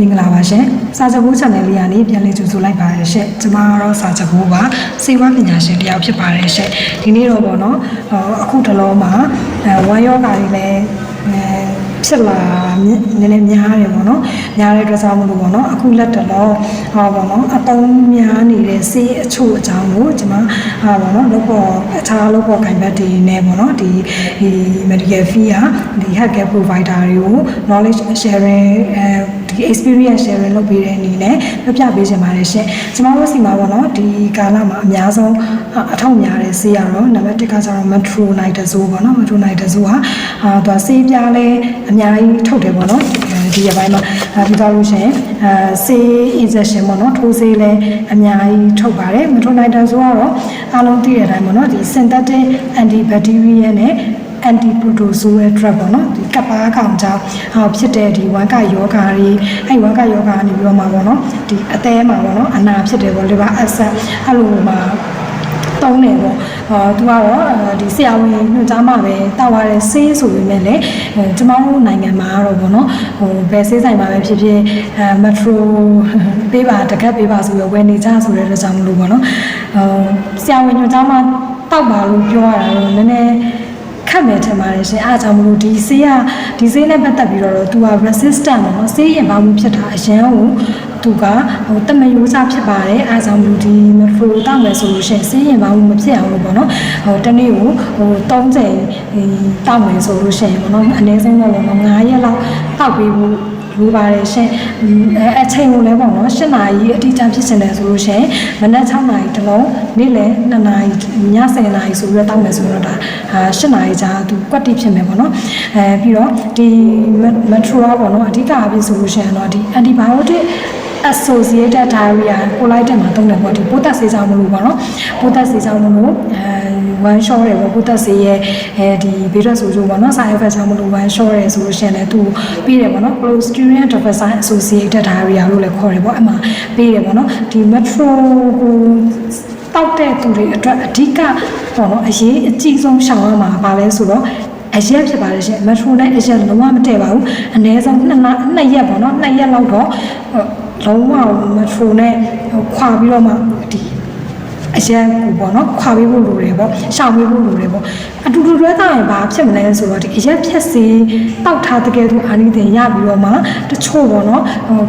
မင်္ဂလာပါရှင်စာချဘိုး channel လေးကနေပြန်လည်ကြိုဆိုလိုက်ပါရရှင်ကျွန်မကတော့စာချဘိုးပါစေဝါပညာရှင်တယောက်ဖြစ်ပါတယ်ရှင်ဒီနေ့တော့ပေါ့နော်ဟောအခုတလောမှာအဲဝမ်းယောဂါတွေလည်းအဲဖြစ်လာနည်းနည်းများတယ်ပေါ့နော်များတဲ့အတွက်ကြောင့်မလို့ပေါ့နော်အခုလက်တလောဟောပေါ့နော်အတုံးများနေတဲ့စေးအချို့အကြောင်းကိုကျွန်မဟာပေါ့နော်လောပေါ်အခြားလောပေါ်ခိုင်ဘက်တွေနဲ့ပေါ့နော်ဒီဒီ medical fee ကဒီ healthcare provider တွေကို knowledge sharing အဲ ဒီ experience sharing လုပ်ပေးတဲ့အနေနဲ့ပြပြပေးချင်ပါတယ်ရှင်ကျွန်တော်တို့စီမှာပေါ့နော်ဒီကာလမှာအများဆုံးအထောက်များတဲ့ဆေးရတော့နံပါတ်1ကကျတော့ metronidazole ပေါ့နော် metronidazole ဟာအာသူကဆေးပြားလဲအများကြီးထုတ်တယ်ပေါ့နော်ဒီရပိုင်းမှာပြီးတော့လို့ရှိရင်အဲဆေး injection ပေါ့နော်ထိုးဆေးလဲအများကြီးထုတ်ပါတယ် metronidazole ကတော့အားလုံးသိတဲ့အတိုင်းပေါ့နော်ဒီ synthetic antibacterial နဲ့ anti protozoal drug ပေါ့နော်ဒီကပ်ပါကောင်ကြောင့်ဟောဖြစ်တဲ့ဒီဝမ်းကယောဂါတွေအဲ့ဝမ်းကယောဂါကနေပြီးတော့မှာပေါ့နော်ဒီအသေးမှာပေါ့နော်အနာဖြစ်တယ်ပေါ့ liver ulcer အဲ့လိုမှာတုံးတယ်ပေါ့ဟောသူကတော့ဒီဆရာဝန်ညွှန်ကြားမှပဲတောက်ရတဲ့ဆေးဆိုပေမဲ့လည်းကျမတို့နိုင်ငံမှာကတော့ပေါ့နော်ဟိုဘယ်ဆေးဆိုင်မှာပဲဖြစ်ဖြစ်အဲ metro ပေးပါတကက်ပေးပါဆိုပြီးဝယ်နေကြဆိုတဲ့အတွက်ကြောင့်မလို့ပေါ့နော်ဟိုဆရာဝန်ညွှန်ကြားမှတောက်ပါလို့ပြောရတာတော့နည်းနည်း ခက်မယ်ထင်ပါတယ်ရှင်အားကြောင့်မလို့ဒီဆေးကဒီဆေးနဲ့ပတ်သက်ပြီးတော့သူက resistant ပေါ့နော်ဆေးရင်ပါမှုဖြစ်တာအရန်ကိုသူကဟိုတမယိုးစားဖြစ်ပါတယ်အားကြောင့်မလို့ဒီ metro တောက်မယ်ဆိုလို့ရှိရင်ဆေးရင်ပါမှုမဖြစ်အောင်လို့ပေါ့နော်ဟိုတနေ့ကိုဟို30တောက်မယ်ဆိုလို့ရှိရင်ပေါ့နော်အနည်းဆုံးတော့9ရက်လောက်တောက်ပြီးဖို့ လိုပါတယ်ရှင်အဲအချိန်ကိုလည်းပေါ့နော်၈နာရီအတိအကျဖြစ်နေတယ်ဆိုလို့ရှင်မနက်6နာရီတလုံးနေ့လယ်2နာရီည10နာရီဆိုပြီးတော့တောက်မယ်ဆိုတော့ဒါ8နာရီကြာသူကွက်တိဖြစ်မယ်ပေါ့နော်အဲပြီးတော့ဒီမက်ထရိုပေါ့နော်အဓိကအဖြစ်ဆိုလို့ရှင်တော့ဒီ antibiotic associated diarrhea ကိုလိုက်တဲ့မှာတုံးတယ်ပေါ့ဒီပိုးသက်ဆေးကြောင့်မလို့ပေါ့နော်ပိုးသက်ဆေးကြောင့်မလို့အဲ one shot တယ်ပေါ့ပိုးသက်ဆေးရဲ့အဲဒီဘေးထွက်ဆိုးကျိုးပေါ့နော် side effect ကြောင့်မလို့ one shot တယ်ဆိုလို့ရှိရင်လည်းသူပြီးတယ်ပေါ့နော် clostridium difficile associated diarrhea လို့လည်းခေါ်တယ်ပေါ့အမှပြီးတယ်ပေါ့နော်ဒီ metro ကိုတောက်တဲ့သူတွေအတွက်အဓိကပေါ့နော်အရေးအကြီးဆုံးရှောင်ရမှာပါလဲဆိုတော့အရက်ဖြစ်ပါတယ်ရှင်မက်ထရိုနဲ့အရက်လုံးဝမတည့်ပါဘူးအနည်းဆုံးနှစ်နှစ်ရက်ပေါ့နော်နှစ်ရက်လောက်တော့လုံးဝမက်ထရိုနဲ့ခွာပြီးတော့မှဒီ အရက်ကိုပေါ့နော်ခွာပေးဖို့လိုတယ်ပေါ့ရှောင်ပေးဖို့လိုတယ်ပေါ့အတူတူတွဲသားရင်ဘာဖြစ်မလဲဆိုတော့ဒီအရက်ဖြက်စီတောက်ထားတကယ်သူအာနိသင်ရပြီးတော့မှတချို့ပေါ့နော်ဟို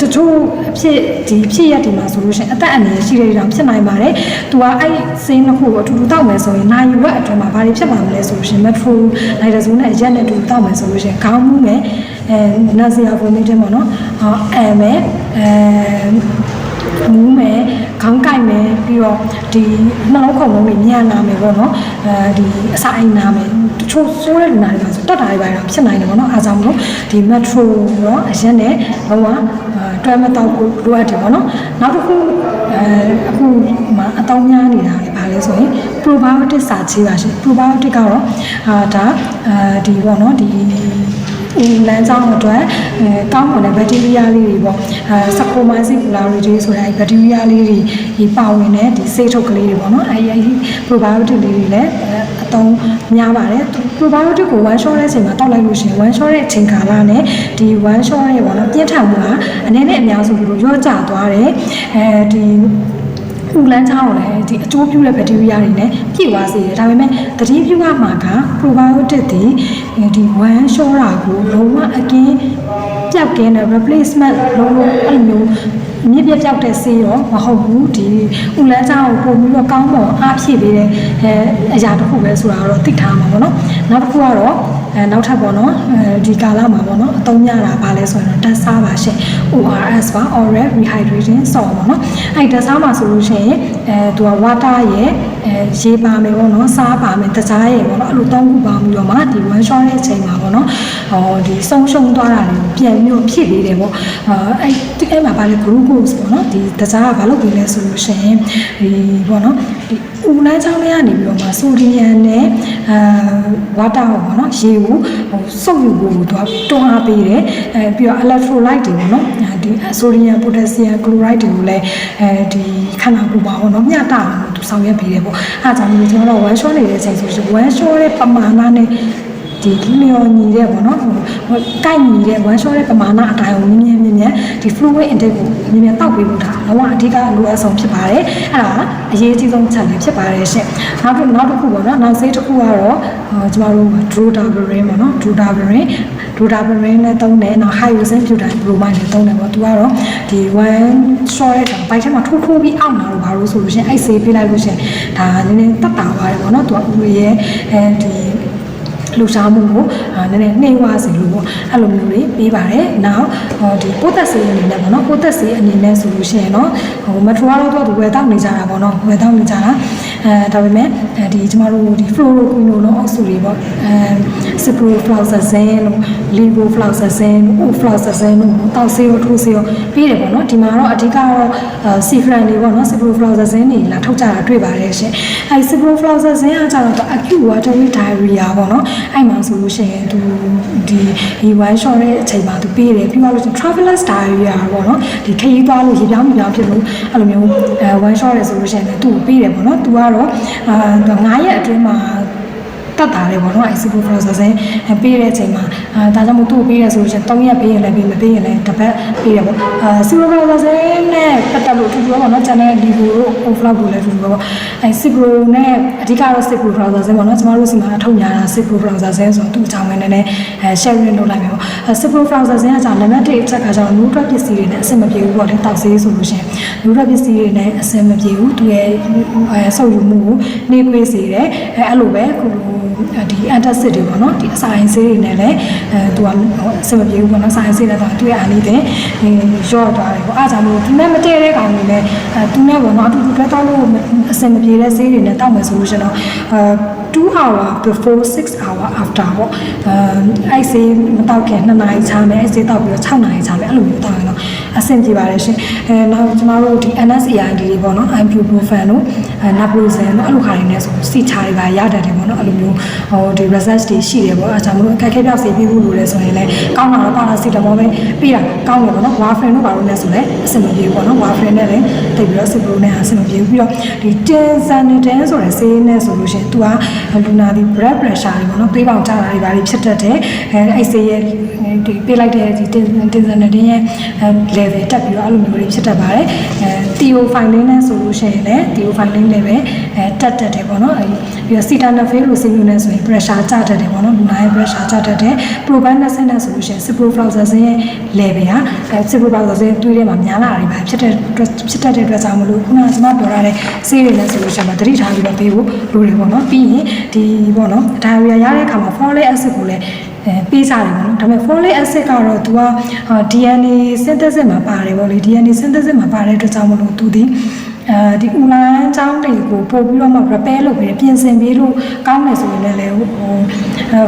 တချို့အဖြစ်ဒီဖြစ်ရက်ဒီမှာဆိုလို့ရှိရင်အသက်အန္တရာယ်ရှိတဲ့တောင်ဖြစ်နိုင်ပါတယ်သူကအဲ့စိမ်းနှစ်ခုကိုအတူတူတောက်မယ်ဆိုရင်နိုင်ဝက်အတွင်းမှာဘာတွေဖြစ်ပါမလဲဆိုလို့ရှိရင်မက်ထရိုနိုင်ဒဇိုနဲ့အရက်နဲ့အတူတူတောက်မယ်ဆိုလို့ရှိရင်ခေါင်းမှုမယ်အဲနာဇီယာဖိုမီတင်ပေါ့နော်အဲမယ်အဲမူးမယ် ခေါင်းကိုက်မယ်ပြီးတော့ဒီနှလုံးခုန်လုံးတွေညံ့လာမယ်ပေါ့နော်အဲဒီအစာအိမ်နာမယ်တချို့ဆိုးတဲ့လူနာတွေပါဆိုတက်တာတွေပါတော့ဖြစ်နိုင်တယ်ပေါ့နော်အားကြောင့်မလို့ဒီ metro ရောအရက်နဲ့လုံးဝတွဲမတော့ကိုလိုအပ်တယ်ပေါ့နော်နောက်တစ်ခုအဲအခုမှအတောင်းများနေတာလေပါလဲဆိုရင် probiotic စာချေးပါရှင် probiotic ကတော့အာဒါအဲဒီပေါ့နော်ဒီဦး လမ်းကြောင်းအတွက်အဲကောင်းမွန်တဲ့ဘက်တီးရီးယားလေးတွေပေါ့အဲစကိုမိုင်းစီပူလာရီတွေဆိုတဲ့ဘက်တီးရီးယားလေးတွေဒီပါဝင်တဲ့ဒီဆေးထုတ်ကလေးတွေပေါ့နော်အဲဒီအဲဒီ probiotic လေးတွေလည်းအသုံးများပါတယ် probiotic ကို one shot တဲ့အချိန်မှာတောက်လိုက်လို့ရှိရင် one shot တဲ့အချိန်ကာလနဲ့ဒီ one shot ရဲ့ပေါ့နော်ပြင်းထန်မှုဟာအနေနဲ့အများစုလို့ရော့ကျသွားတယ်အဲဒီ ဥလန်းချောင်းကိုလည်းဒီအကျိုးပြုတဲ့ဘက်တီးရီးယားတွေနဲ့ပြည့်သွားစေတယ်ဒါပေမဲ့သတိပြုရမှာက probiotic တွေဒီ one shot တာကိုလုံးဝအကင်းပျောက်ကင်းတဲ့ replacement လုံးလုံးအဲ့လိုမျိုးမြစ်ပြပြောက်တဲ့ဆေးရောမဟုတ်ဘူးဒီဥလန်းချောင်းကိုပုံပြီးတော့ကောင်းမွန်အားဖြည့်ပေးတဲ့အဲအရာတစ်ခုပဲဆိုတာတော့သိထားမှာပေါ့နော်နောက်တစ်ခုကတော့ အဲနောက်ထပ်ပေါ့နော်အဲဒီကာလမှာပေါ့နော်အသုံးများတာပါလဲဆိုရင်တော့တက်စားပါရှင် ORS ပါ oral rehydrating salt ပေါ့နော်အဲ့တက်စားမှာဆိုလို့ရှိရင်အဲသူက water ရဲ့အဲရေပါမယ်ပေါ့နော်စားပါမယ်တကြားရဲ့ပေါ့နော်အဲ့လိုသုံးခုပါမှုတော့မှဒီ one shot ရဲ့အချိန်မှာပေါ့နော်ဟောဒီဆုံးရှုံးသွားတာတွေပြန်ပြီးတော့ဖြည့်ပေးတယ်ပေါ့အဲအဲ့ဒီအဲ့မှာပါလေ glucose ပေါ့နော်ဒီတကြားကဘာလုပ်ပေးလဲဆိုလို့ရှိရင်ဒီပေါ့နော်ဒီဦးလန်းချောင်းလေးကနေပြီးတော့မှဆိုဒီယမ်နဲ့အာဝါတာပေါ့နော်ရေကိုဟိုစုပ်ယူဖို့သူကတွန်းအားပေးတယ်အဲပြီးတော့ electrolyte တွေပေါ့နော်ဒီဆိုဒီယမ်ပိုတက်ဆီယမ်ကလိုရိုက်တွေကိုလည်းအဲဒီခန္ဓာကိုယ်ပါပေါ့နော်မျှတအောင်သူဆောင်ရွက်ပေးတယ်ပေါ့အဲဒါကြောင့်ဒီကျွန်တော်တို့ one shot နေတဲ့အချိန်ဆိုရင် one shot ရဲ့ပမာဏနဲ့ ဒီလျော်ညီတဲ့ပေါ့နော်ဟိုကိုက်ညီတဲ့ one shot ရဲ့ပမာဏအတိုင်းကိုမြင်းမြင်းမြင်းဒီ fluid intake ကိုမြင်မြန်တောက်ပေးဖို့ဒါလုံးဝအဓိကလိုအပ်ဆုံးဖြစ်ပါတယ်အဲ့ဒါအရေးကြီးဆုံးချက်လေးဖြစ်ပါတယ်ရှင်နောက်တစ်နောက်တစ်ခုပေါ့နော်နောက်ဆေးတစ်ခုကတော့အာကျမတို့ drodaberine ပေါ့နော် drodaberine drodaberine နဲ့သုံးတယ်နောက် hyosin butane bromide နဲ့သုံးတယ်ပေါ့သူကတော့ဒီ one short တဲ့ဘိုက်ထဲမှာထိုးထိုးပြီးအောက်လာတော့ဘာလို့ဆိုလို့ရှိရင်အဲ့ဆေးပေးလိုက်လို့ရှိရင်ဒါနည်းနည်းတက်တာပါတယ်ပေါ့နော်သူကဦးရဲ့အဲဒီ လှူရှားမှုကိုအာနည်းနည်းနှိမ့်ဝစေလို့ပေါ့အဲ့လိုမျိုးတွေပေးပါတယ်။နောက်ဟောဒီပိုးသက်ဆေးအနေနဲ့ပေါ့နော်ပိုးသက်ဆေးအနေနဲ့ဆိုလို့ရှိရင်တော့ဟိုမထရတော့တော့ဝယ်တောက်နေကြတာပေါ့နော်ဝယ်တောက်နေကြတာအဲဒါပေမဲ့အဲဒီကျမတို့ဒီ fluoroquinol လို့အောက်စုတွေပေါ့အဲ ciprofloxacin လို့ levofloxacin လို့ ofloxacin လို့တောက်ဆေးရောထိုးဆေးရောပေးတယ်ပေါ့နော်ဒီမှာတော့အဓိကတော့ cifran တွေပေါ့နော် ciprofloxacin တွေလာထုတ်ကြတာတွေ့ပါတယ်ရှင်အဲဒီ ciprofloxacin ကကျတော့ acute watery diarrhea ပေါ့နော်အဲ့မှာဆိုလို့ရှိရင်သူဒီဒီ one shot ရဲ့အချိန်မှာသူပေးတယ်ပြီးတော့လို့ရှိရင် travelers diarrhea ပေါ့နော်ဒီခရီးသွားလို့ရေပြောင်းမြေပြောင်းဖြစ်လို့အဲ့လိုမျိုးအဲ one shot ရဲ့ဆိုလို့ရှိရင်သူ့ကိုပေးတယ်ပေါ့နော်သူကတော့အာ9ရက်အတွင်းမှာ တက်တာလေပေါ့နော် ICP processing ပေးတဲ့အချိန်မှာအာဒါကြောင့်မို့သူ့ကိုပေးရဆိုလို့ရှိရင်3ရက်ပေးရင်လည်းပေးမပေးရင်လည်းတစ်ပတ်ပေးရပေါ့အာ CPro processing နဲ့ပတ်သက်လို့အထူးပေါ့နော် channel Livo တို့ Oflow ကိုလည်းအထူးပေါ့အဲ CPro နဲ့အဓိကတော့ CPro processing ပေါ့နော်ကျမတို့စီမှာအထုတ်ညာတာ CPro processing ဆိုတော့သူ့အကြောင်းပဲနည်းနည်းအဲ sharing လုပ်လိုက်မယ်ပေါ့အဲ CPro processing ကကြာနံပါတ်1အချက်ကကြောင့် new drug ပစ္စည်းတွေနဲ့အဆင်မပြေဘူးပေါ့လေတောက်ဆေးဆိုလို့ရှိရင် new drug ပစ္စည်းတွေနဲ့အဆင်မပြေဘူးသူရဲ့အဲဆုပ်ယူမှုကိုနှေးကွေးစေတယ်အဲအဲ့လိုပဲခုဒီ antacid တွေပေါ့နော်ဒီအစာရင်ဆေးတွေနဲ့လည်းအဲသူကဟိုအဆင်မပြေဘူးပေါ့နော်စာရင်ဆေးနဲ့တော့သူရဲ့အာနိသင်ရော့သွားတယ်ပေါ့အားကြောင့်မို့သူနဲ့မတည့်တဲ့ကောင်တွေလည်းအဲသူနဲ့ပေါ့နော်အတူတူတွဲတော့လို့အဆင်မပြေတဲ့ဆေးတွေနဲ့တောက်မယ်ဆိုလို့ရှိရင်တော့အဲ 2 hour before 6 hour after ပေါ့အဲအဲ့ဆေးမတောက်ခင်2နာရီချာမယ်အဲ့ဆေးတောက်ပြီးတော့6နာရီချာမယ်အဲ့လိုမျိုးတောက်ရင်တော့အဆင်ပြေပါတယ်ရှင်အဲနောက်ကျမတို့ဒီ NSAID တွေပေါ့နော် ibuprofen တို့ naproxen တို့အဲ့လိုခါတွေနဲ့ဆိုစီချာတွေပါရတတ်တယ်ပေါ့နော်အဲ့လိုမျိုးဟိုဒီ research တွေရှိတယ်ပေါ့အဲဒါကြောင့်မလို့အခက်အခဲပြောက်ဆေးပြီးဖို့လိုလဲဆိုရင်လည်းကောင်းတာတော့ပါလာစီတမောပဲပြီးတာကောင်းတယ်ပေါ့နော် warfarin တို့ပါလို့လဲဆိုလည်းအဆင်မပြေဘူးပေါ့နော် warfarin နဲ့လည်းတိတ်ပြီးတော့ cipro နဲ့အဆင်မပြေဘူးပြီးတော့ဒီ tinzanitan ဆိုတဲ့ဆေးနဲ့ဆိုလို့ရှိရင် तू ကလူနာဒီ blood pressure တွေပေါ့နော်ပေးပေါင်ကြတာတွေပါဖြစ်တတ်တယ်အဲအဲ့ဆေးရဲ့ဒီပေးလိုက်တဲ့ဒီ tinzanitan ရဲ့ level တက်ပြီးတော့အဲ့လိုမျိုးတွေဖြစ်တတ်ပါတယ်အဲ theophylline နဲ့ဆိုလို့ရှိရင်လည်း theophylline level အဲတက်တက်တယ်ပေါ့နော်အဲပြီးတော့ sildenafil လို့ဆေးမျိုးနဲ့ဆိုရင် pressure ကျတတ်တယ်ပေါ့နော်လူနာရဲ့ pressure ကျတတ်တယ် probenecid နဲ့ဆိုလို့ရှိရင် ciprofloxacin ရဲ့ level ကအဲ ciprofloxacin သွေးထဲမှာများလာတာတွေပါဖြစ်တဲ့အတွက်ဖြစ်တတ်တဲ့အတွက်ကြောင့်မလို့ခုနကကျွန်မပြောထားတဲ့ဆေးတွေနဲ့ဆိုလို့ရှိရင်သတိထားပြီးတော့ပေးဖို့လိုတယ်ပေါ့နော်ပြီးရင်ဒီပေါ့နော် diarrhea ရတဲ့အခါမှာ folic acid ကိုလည်းအဲပေးစားတယ်ပေါ့နော်ဒါပေမဲ့ folic acid ကတော့ तू က DNA synthesis မှာပါတယ်ပေါ့လေ DNA synthesis မှာပါတဲ့အတွက်ကြောင့်မလို့ तू ဒီအဲဒီဥလန်းချောင်းတွေကိုပို့ပြီးတော့မှ repair လုပ်ပြီးပြင်ဆင်ပြီးလို့ကောင်းတယ်ဆိုရင်လည်းဟို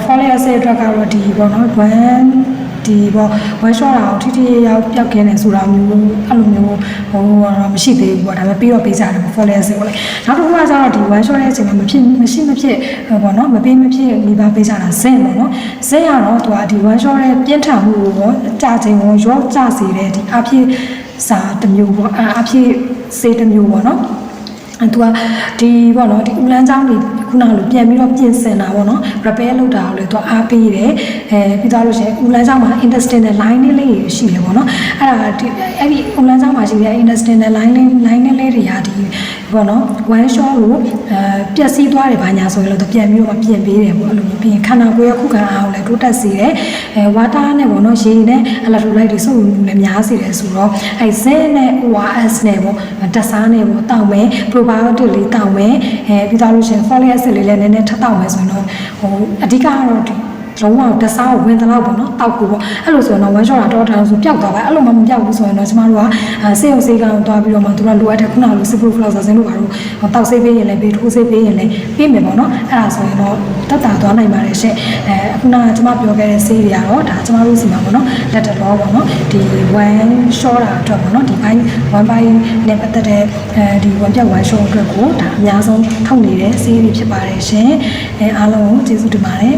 folic acid အတွက်ကတော့ဒီပေါ့နော်1 ဒီပေါ့ဝက်ရှော့တာကိုထိထိရောက်ပြောက်ကင်းနေဆိုတာမျိုးအဲ့လိုမျိုးဟိုတော့မရှိသေးဘူးပေါ့ဒါပေမဲ့ပြီးတော့ပေးကြတယ်ပေါ့ follow စေပေါ့လေနောက်တစ်ခုကကျတော့ဒီ one shot ရဲ့အချိန်မှာမဖြစ်မရှိမဖြစ်ပေါ့နော်မပေးမဖြစ်မိဘပေးကြတာဇင်းပေါ့နော်ဇင်းကတော့သူကဒီ one shot ရဲ့ပြင်းထန်မှုကိုပေါ့ကြာချိန်ကိုရောကြစေတဲ့ဒီအဖြစ်စာတစ်မျိုးပေါ့အဖြစ်စေးတစ်မျိုးပေါ့နော်အဲသူကဒီပေါ့နော်ဒီဦးလန်းချောင်းတွေခုနကလိုပြန်ပြီးတော့ပြင်ဆင်တာပေါ့နော် repair လုပ်တာကိုလည်းသူအားပေးတယ်အဲပြီးသွားလို့ရှိရင်ဦးလန်းချောင်းမှာ intestinal line လေးလေးရှိတယ်ပေါ့နော်အဲ့ဒါဒီအဲ့ဒီဦးလန်းချောင်းမှာရှိတဲ့ intestinal line လေး line လေးလေးတွေကဒီပေါ့နော် one shot ကိုအဲပျက်စီးသွားတယ်ဘာညာဆိုရင်လည်းသူပြန်ပြီးတော့ပြင်ပေးတယ်ပေါ့အဲ့လိုမျိုးပြင်ခန္ဓာကိုယ်ရဲ့ခုခံအားကိုလည်းတိုးတက်စေတယ်အဲ water နဲ့ပေါ့နော်ရေနဲ့ electrolyte တွေစုပ်ယူမှုလည်းများစေတယ်ဆိုတော့အဲ zinc နဲ့ ORS နဲ့ပေါ့တက်စားနဲ့ပေါ့တောက်မယ် probiotic လေးတောက်မယ်အဲပြီးသွားလို့ရှိရင် folic acid လေးလည်းနည်းနည်းထပ်တောက်မယ်ဆိုရင်တော့ဟိုအဓိကကတော့ဒီ လုံးဝတစားကိုဝင်သလောက်ပေါ့နော်တောက်ကိုပေါ့အဲ့လိုဆိုရင်တော့ one shot တာတော့တောင်ဆိုပျောက်သွားပါအဲ့လိုမှမပျောက်ဘူးဆိုရင်တော့ကျမတို့ကဆေးရုံဆေးကောင်သွားပြီးတော့မှသူကလိုအပ်တဲ့ခုနလို super flow ဆိုစင်းလို့ပါတော့တောက်ဆေးပေးရင်လည်းပေးထိုးဆေးပေးရင်လည်းပေးမယ်ပေါ့နော်အဲ့ဒါဆိုရင်တော့တက်တာသွားနိုင်ပါတယ်ရှင့်အဲခုနကကျမပြောခဲ့တဲ့ဆေးတွေကတော့ဒါကျမတို့စီမှာပေါ့နော်လက်တလောပေါ့နော်ဒီ one shot တာအတွက်ပေါ့နော်ဒီ by one by နဲ့ပတ်သက်တဲ့အဲဒီ one ပြတ် one shot အတွက်ကိုဒါအများဆုံးထုတ်နေတဲ့ဆေးတွေဖြစ်ပါတယ်ရှင်အဲအားလုံးကိုကျေးဇူးတင်ပါတယ်